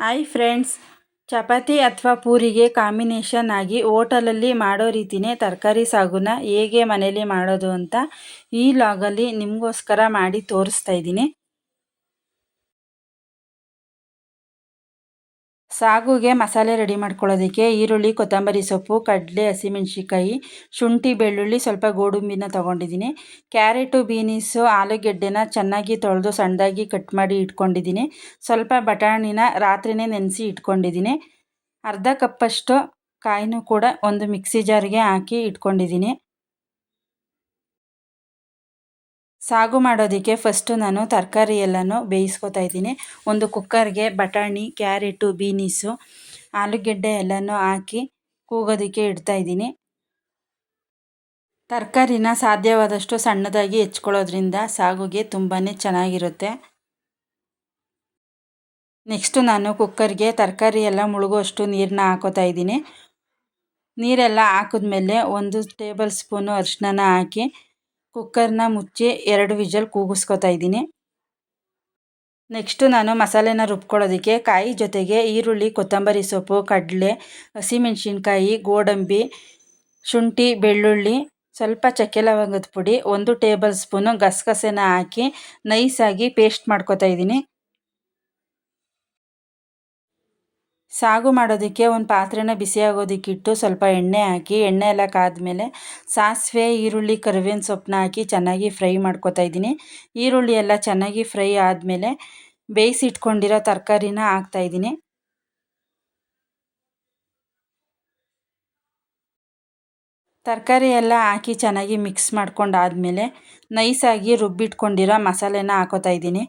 Hi friends chapati ಅಥವಾ ಪೂರಿಗೆ combination ಆಗಿ ಓಟಲಲ್ಲಿ ಮಾಡೋ ರೀತಿಯೇ ತರಕಾರಿ ಸಾಗುನ ಹೇಗೆ ಮನೇಲಿ ಮಾಡೋದು ಅಂತ ಈ ಲಾಗಲ್ಲಿ ನಿಮಗೋಸ್ಕರ ಮಾಡಿ ತೋರಿಸ್ತಾ ಇದ್ದೀನಿ. ಸಾಗುಗೆ ಮಸಾಲೆ ರೆಡಿ ಮಾಡ್ಕೊಳ್ಳೋದಕ್ಕೆ ಈರುಳ್ಳಿ, ಕೊತ್ತಂಬರಿ ಸೊಪ್ಪು, ಕಡಲೆ ಹಸಿಮೆಣ್ಸಿಕಾಯಿ ಶುಂಠಿ, ಬೆಳ್ಳುಳ್ಳಿ, ಸ್ವಲ್ಪ ಗೋಡಂಬಿನ ತೊಗೊಂಡಿದ್ದೀನಿ. ಕ್ಯಾರೆಟು, ಬೀನೀಸು, ಆಲೂಗೆಡ್ಡೆನ ಚೆನ್ನಾಗಿ ತೊಳೆದು ಸಣ್ಣದಾಗಿ ಕಟ್ ಮಾಡಿ ಇಟ್ಕೊಂಡಿದ್ದೀನಿ. ಸ್ವಲ್ಪ ಬಟಾಣಿನ ರಾತ್ರಿನೇ ನೆನೆಸಿ ಇಟ್ಕೊಂಡಿದ್ದೀನಿ. ಅರ್ಧ ಕಪ್ಪಷ್ಟು ಕಾಯಿನೂ ಕೂಡ ಒಂದು ಮಿಕ್ಸಿ ಜಾರಿಗೆ ಹಾಕಿ ಇಟ್ಕೊಂಡಿದ್ದೀನಿ. ಸಾಗು ಮಾಡೋದಕ್ಕೆ ಫಸ್ಟು ನಾನು ತರಕಾರಿ ಎಲ್ಲನೂ ಬೇಯಿಸ್ಕೊತಾ ಇದ್ದೀನಿ. ಒಂದು ಕುಕ್ಕರ್ಗೆ ಬಟಾಣಿ, ಕ್ಯಾರೆಟು, ಬೀನೀಸು, ಆಲೂಗೆಡ್ಡೆ ಎಲ್ಲನೂ ಹಾಕಿ ಕೂಗೋದಕ್ಕೆ ಇಡ್ತಾಯಿದ್ದೀನಿ ತರಕಾರಿನ ಸಾಧ್ಯವಾದಷ್ಟು ಸಣ್ಣದಾಗಿ ಹೆಚ್ಕೊಳ್ಳೋದ್ರಿಂದ ಸಾಗುಗೆ ತುಂಬಾ ಚೆನ್ನಾಗಿರುತ್ತೆ. ನೆಕ್ಸ್ಟು ನಾನು ಕುಕ್ಕರ್ಗೆ ತರಕಾರಿ ಎಲ್ಲ ಮುಳುಗುವಷ್ಟು ನೀರನ್ನ ಹಾಕೋತಾ ಇದ್ದೀನಿ. ನೀರೆಲ್ಲ ಹಾಕಿದ್ಮೇಲೆ ಒಂದು ಟೇಬಲ್ ಸ್ಪೂನು ಅರಿಶಿನ ಹಾಕಿ ಕುಕ್ಕರ್ನ ಮುಚ್ಚಿ ಎರಡು ವಿಜಲ್ ಕೂಗಿಸ್ಕೊತಾ ಇದ್ದೀನಿ. ನೆಕ್ಸ್ಟು ನಾನು ಮಸಾಲೆನ ರುಬ್ಕೊಳ್ಳೋದಕ್ಕೆ ಕಾಯಿ ಜೊತೆಗೆ ಈರುಳ್ಳಿ, ಕೊತ್ತಂಬರಿ ಸೊಪ್ಪು, ಕಡಲೆ, ಹಸಿಮೆಣಸಿನ್ಕಾಯಿ, ಗೋಡಂಬಿ, ಶುಂಠಿ, ಬೆಳ್ಳುಳ್ಳಿ, ಸ್ವಲ್ಪ ಚಕ್ಕೆ ಲವಂಗದ ಪುಡಿ, ಒಂದು ಟೇಬಲ್ ಸ್ಪೂನು ಗಸಗಸೆನ ಹಾಕಿ ನೈಸಾಗಿ ಪೇಸ್ಟ್ ಮಾಡ್ಕೊತಾ ಇದ್ದೀನಿ. ಸಾಗು ಮಾಡೋದಕ್ಕೆ ಒಂದು ಪಾತ್ರೆನ ಬಿಸಿ ಆಗೋದಕ್ಕಿಟ್ಟು ಸ್ವಲ್ಪ ಎಣ್ಣೆ ಹಾಕಿ, ಎಣ್ಣೆ ಎಲ್ಲ ಕಾದ್ಮೇಲೆ ಸಾಸಿವೆ, ಈರುಳ್ಳಿ, ಕರಿಬೇವಿನ ಸೊಪ್ಪನ್ನ ಹಾಕಿ ಚೆನ್ನಾಗಿ ಫ್ರೈ ಮಾಡ್ಕೊತಾ ಇದ್ದೀನಿ. ಈರುಳ್ಳಿ ಎಲ್ಲ ಚೆನ್ನಾಗಿ ಫ್ರೈ ಆದಮೇಲೆ ಬೇಯಿಸಿಟ್ಕೊಂಡಿರೋ ತರಕಾರಿನ ಹಾಕ್ತಾಯಿದ್ದೀನಿ ತರಕಾರಿ ಎಲ್ಲ ಹಾಕಿ ಚೆನ್ನಾಗಿ ಮಿಕ್ಸ್ ಮಾಡ್ಕೊಂಡಾದಮೇಲೆ ನೈಸಾಗಿ ರುಬ್ಬಿಟ್ಕೊಂಡಿರೋ ಮಸಾಲೆನ ಹಾಕೋತಾ ಇದ್ದೀನಿ.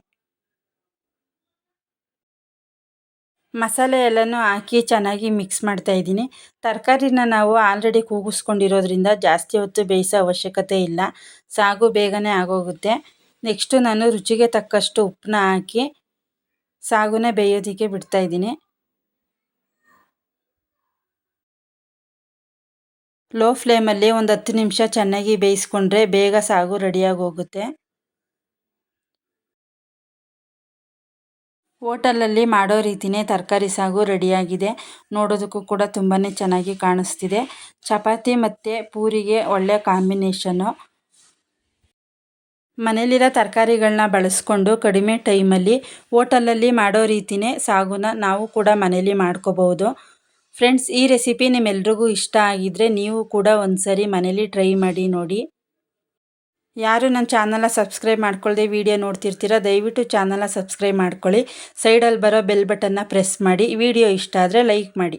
ಮಸಾಲೆ ಎಲ್ಲನೂ ಹಾಕಿ ಚೆನ್ನಾಗಿ ಮಿಕ್ಸ್ ಮಾಡ್ತಾ ಇದ್ದೀನಿ. ತರಕಾರಿನ ನಾವು ಆಲ್ರೆಡಿ ಕೂಗಿಸ್ಕೊಂಡಿರೋದ್ರಿಂದ ಜಾಸ್ತಿ ಹೊತ್ತು ಬೇಯಿಸೋ ಅವಶ್ಯಕತೆ ಇಲ್ಲ. ಸಾಗು ಬೇಗನೆ ಆಗೋಗುತ್ತೆ. ನೆಕ್ಸ್ಟು ನಾನು ರುಚಿಗೆ ತಕ್ಕಷ್ಟು ಉಪ್ಪನ್ನ ಹಾಕಿ ಸಾಗುನ ಬೇಯೋದಕ್ಕೆ ಬಿಡ್ತಾಯಿದ್ದೀನಿ ಲೋ ಫ್ಲೇಮಲ್ಲಿ ಒಂದು ಹತ್ತು ನಿಮಿಷ ಚೆನ್ನಾಗಿ ಬೇಯಿಸ್ಕೊಂಡ್ರೆ ಬೇಗ ಸಾಗು ರೆಡಿಯಾಗಿ ಹೋಗುತ್ತೆ. ಹೋಟೆಲಲ್ಲಿ ಮಾಡೋ ರೀತಿನೇ ತರಕಾರಿ ಸಾಗು ರೆಡಿಯಾಗಿದೆ. ನೋಡೋದಕ್ಕೂ ಕೂಡ ತುಂಬಾ ಚೆನ್ನಾಗಿ ಕಾಣಿಸ್ತಿದೆ. ಚಪಾತಿ ಮತ್ತು ಪೂರಿಗೆ ಒಳ್ಳೆ ಕಾಂಬಿನೇಷನ್ನು ಮನೇಲಿರೋ ತರಕಾರಿಗಳನ್ನ ಬಳಸ್ಕೊಂಡು ಕಡಿಮೆ ಟೈಮಲ್ಲಿ ಹೋಟೆಲಲ್ಲಿ ಮಾಡೋ ರೀತಿಯೇ ಸಾಗುನ ನಾವು ಕೂಡ ಮನೇಲಿ ಮಾಡ್ಕೋಬೋದು. ಫ್ರೆಂಡ್ಸ್, ಈ ರೆಸಿಪಿ ನಿಮ್ಮೆಲ್ರಿಗೂ ಇಷ್ಟ ಆಗಿದ್ದರೆ ನೀವು ಕೂಡ ಒಂದು ಸರಿ ಮನೇಲಿ ಟ್ರೈ ಮಾಡಿ ನೋಡಿ. ಯಾರು ನನ್ನ ಚಾನಲ್ನ ಸಬ್ಸ್ಕ್ರೈಬ್ ಮಾಡ್ಕೊಳ್ಳದೆ ವಿಡಿಯೋ ನೋಡ್ತಿರ್ತೀರ ದಯವಿಟ್ಟು ಚಾನಲ್ನ ಸಬ್ಸ್ಕ್ರೈಬ್ ಮಾಡ್ಕೊಳ್ಳಿ. ಸೈಡಲ್ಲಿ ಬರೋ ಬೆಲ್ ಬಟನ್ನ ಪ್ರೆಸ್ ಮಾಡಿ. ವಿಡಿಯೋ ಇಷ್ಟ ಆದರೆ ಲೈಕ್ ಮಾಡಿ.